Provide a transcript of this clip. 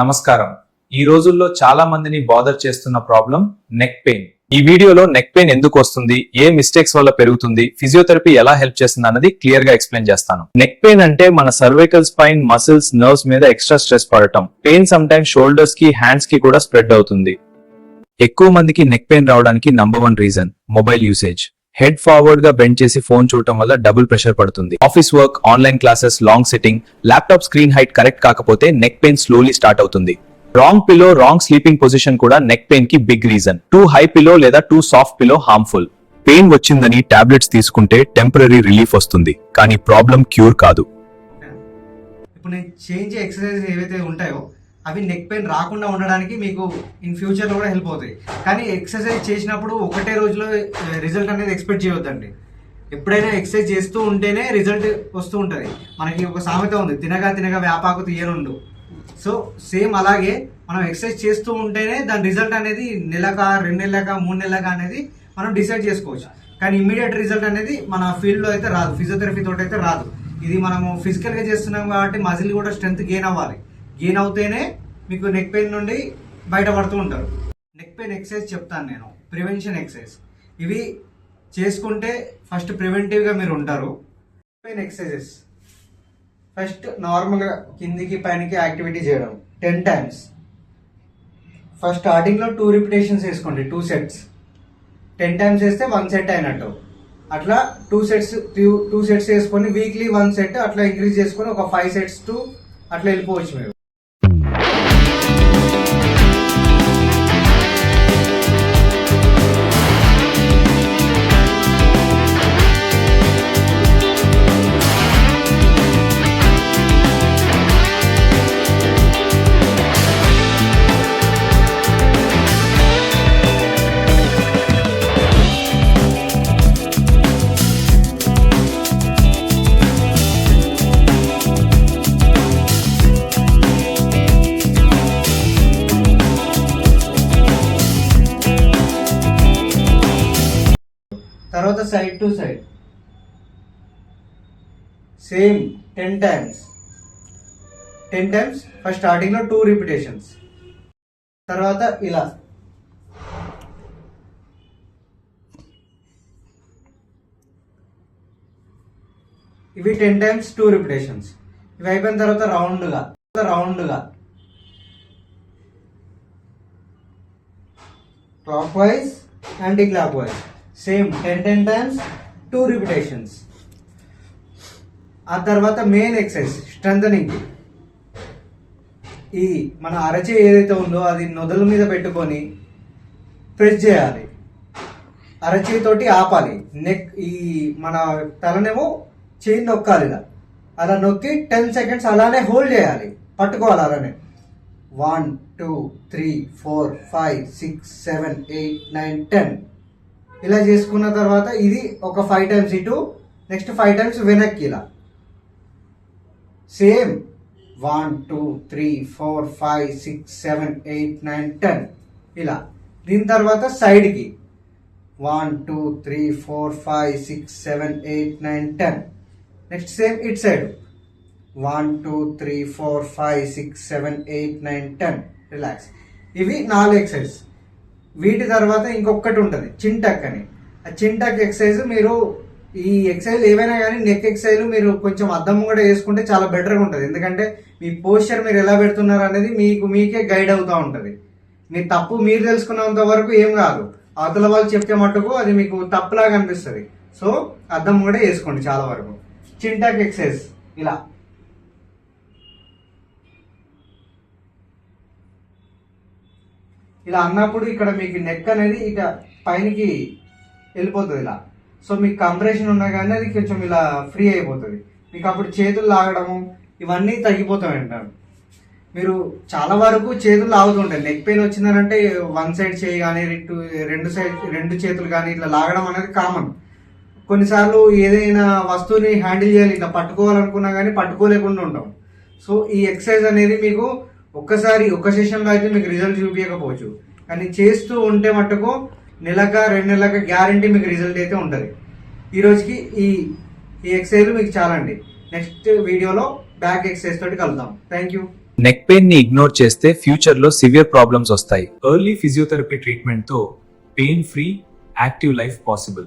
నమస్కారం. ఈ రోజుల్లో చాలా మందిని బాదర్ చేస్తున్న ప్రాబ్లం నెక్ పెయిన్ ఈ వీడియోలో నెక్ పెయిన్ ఎందుకు వస్తుంది? ఏ మిస్టేక్స్ వల్ల పెరుగుతుంది? ఫిజియోథెరపీ ఎలా హెల్ప్ చేస్తుంది అన్నది క్లియర్గా ఎక్స్ప్లెయిన్ చేస్తాను. నెక్ పెయిన్ అంటే మన సర్వైకల్ స్పైన్ మసిల్స్ నర్వ్స్ మీద ఎక్స్ట్రా స్ట్రెస్ పడటం. పెయిన్ సమ్ టైమ్స్ షోల్డర్స్కి హ్యాండ్స్కి కూడా స్ప్రెడ్ అవుతుంది. ఎక్కువ మందికి నెక్ పెయిన్ రావడానికి number one reason mobile usage head ఫార్వర్డ్గా bend చేసి ఫోన్ చూడటం వల్ల డబుల్ ప్రెషర్ పడుతుంది. Office work online classes long sitting laptop screen height correct కాకపోతే నెక్ పెయిన్ స్లోలీ స్టార్ట్ అవుతుంది. Wrong pillow wrong sleeping position కూడా neck పెయిన్కి big reason too high pillow లేదా too soft pillow harmful pain వచ్చిందని tablets తీసుకుంటే temporary relief వస్తుంది. కానీ problem cure కాదు. ఇప్పుడు నేను చేంజ్ ఎక్సర్సైజ్ ఏవైతే ఉంటాయో అవి నెక్ పెయిన్ రాకుండా ఉండడానికి మీకు ఇన్ ఫ్యూచర్లో కూడా హెల్ప్ అవుతాయి. కానీ ఎక్సర్సైజ్ చేసినప్పుడు ఒకటే రోజులో రిజల్ట్ అనేది ఎక్స్పెక్ట్ చేయొద్దండి. ఎప్పుడైనా ఎక్సర్సైజ్ చేస్తూ ఉంటేనే రిజల్ట్ వస్తూ ఉంటుంది. మనకి ఒక సామెత ఉంది తినగా తినగా వ్యాపాకు తీయనుండు. సో సేమ్ అలాగే మనం ఎక్సర్సైజ్ చేస్తూ ఉంటేనే దాని రిజల్ట్ అనేది నెలక రెండు నెలక మూడు నెలక అనేది మనం డిసైడ్ చేసుకోవచ్చు. కానీ ఇమీడియట్ రిజల్ట్ అనేది మన ఫీల్డ్లో అయితే రాదు ఫిజియోథెరపీ తోటి అయితే రాదు. ఇది మనము ఫిజికల్గా చేస్తున్నాం కాబట్టి మజిల్ కూడా స్ట్రెంత్ గెయిన్ అవ్వాలి. గెయిన్ అవుతేనే మీకు నెక్ పెయిన్ నుండి బయటపడుతూ ఉంటారు. నెక్ పెయిన్ ఎక్సర్సైజ్ చెప్తాను నేను. ప్రివెన్షన్ ఎక్సర్సైజ్ ఇవి చేసుకుంటే ఫస్ట్ ప్రివెంటివ్గా మీరు ఉంటారు. పెయిన్ ఎక్సర్సైజెస్ ఫస్ట్ నార్మల్గా కిందికి పైనకి యాక్టివిటీ చేయడం. టెన్ టైమ్స్ ఫస్ట్ స్టార్టింగ్లో టూ రిపిటేషన్స్ వేసుకోండి టూ సెట్స్ టెన్ టైమ్స్ వేస్తే వన్ సెట్ అయినట్టు. అట్లా two sets two two sets వేసుకొని వీక్లీ వన్ సెట్ అట్లా ఇంక్రీజ్ చేసుకొని ఒక ఫైవ్ సెట్స్ టు అట్లా వెళ్ళిపోవచ్చు మీరు. తర్వాత side to side same ten times ten times first స్టార్టింగ్లో టూ రిపిటేషన్స్ తర్వాత ఇలా. ఇవి టెన్ టైమ్స్ టూ రిపిటేషన్స్ ఇవి అయిపోయిన తర్వాత రౌండ్గా. రౌండ్గా. Clockwise anti clockwise same ten ten times two repetitions ఆ తర్వాత మెయిన్ ఎక్సర్సైజ్ స్ట్రెంథనింగ్ ఈ మన అరచే ఏదైతే ఉందో అది నొదల మీద పెట్టుకొని ప్రెస్ చేయాలి. అరచేతోటి ఆపాలి. నెక్ ఈ మన తలనేమో చేయి నొక్కాలి ఇలా. అలా నొక్కి టెన్ సెకండ్స్ అలానే హోల్డ్ చేయాలి. పట్టుకోవాలి అలానే. One two three four five six seven eight nine ten ఇలా చేసుకున్న తర్వాత ఇది ఒక ఫైవ్ టైమ్స్ ఇటు నెక్స్ట్ ఫైవ్ టైమ్స్ వెనక్కి ఇలా. Same one two three four five six seven eight nine ten ఇలా. దీని తర్వాత సైడ్కి one two three four five six seven eight nine ten next same it side one two three four five six seven eight nine ten relax ఇవి నాలుగు excise వీటి తర్వాత ఇంకొకటి ఉంటుంది చింటక్ అని. ఆ చింటక్ ఎక్సర్సైజ్ మీరు ఈ ఎక్సైజ్ ఏవైనా కానీ నెక్ ఎక్సైజ్ మీరు కొంచెం అద్దం కూడా వేసుకుంటే చాలా బెటర్గా ఉంటుంది. ఎందుకంటే మీ పోస్చర్ మీరు ఎలా పెడుతున్నారు అనేది మీకు మీకే గైడ్ అవుతూ ఉంటుంది. మీ తప్పు మీరు తెలుసుకున్నంత వరకు ఏం కాదు. అవతల వాళ్ళు చెప్తే మట్టుకు అది మీకు తప్పులాగా అనిపిస్తుంది. సో అద్దం కూడా వేసుకోండి చాలా వరకు. చింటక్ ఎక్సర్సైజ్ ఇలా. ఇలా అన్నప్పుడు ఇక్కడ మీకు నెక్ అనేది ఇక పైనకి వెళ్ళిపోతుంది ఇలా. సో మీకు కంప్రెషన్ ఉన్నా కానీ అది కొంచెం ఇలా ఫ్రీ అయిపోతుంది. మీకు అప్పుడు చేతులు లాగడము ఇవన్నీ తగ్గిపోతాయి అంటారు మీరు చాలా వరకు చేతులు లాగుతుంటాయి నెక్ పెయిన్ వచ్చిందనంటే వన్ సైడ్ చేయి కానీ రెండు రెండు సైడ్ రెండు చేతులు కానీ ఇట్లా లాగడం అనేది కామన్ కొన్నిసార్లు ఏదైనా వస్తువుని హ్యాండిల్ చేయాలి ఇట్లా పట్టుకోవాలనుకున్నా కానీ పట్టుకోలేకుండా ఉంటాం. సో ఈ ఎక్సర్సైజ్ అనేది మీకు ఒక్కసారి ఒక్క సెషన్లో అయితే మీకు రిజల్ట్ చూపించకపోవచ్చు కానీ చేస్తూ ఉంటే మట్టుకు నెలక రెండు నెలక గ్యారంటీ మీకు రిజల్ట్ అయితే ఉంటుంది. ఈ రోజుకి ఈ ఈ ఎక్సర్సైజ్ మీకు చాలండి. నెక్స్ట్ వీడియోలో బ్యాక్ ఎక్సర్సైజ్ తోటి కలుద్దాం. థ్యాంక్ యూ నెక్ పెయిన్ని ఇగ్నోర్ చేస్తే ఫ్యూచర్లో సివియర్ ప్రాబ్లమ్స్ వస్తాయి. Early physiotherapy ట్రీట్మెంట్తో pain free active life possible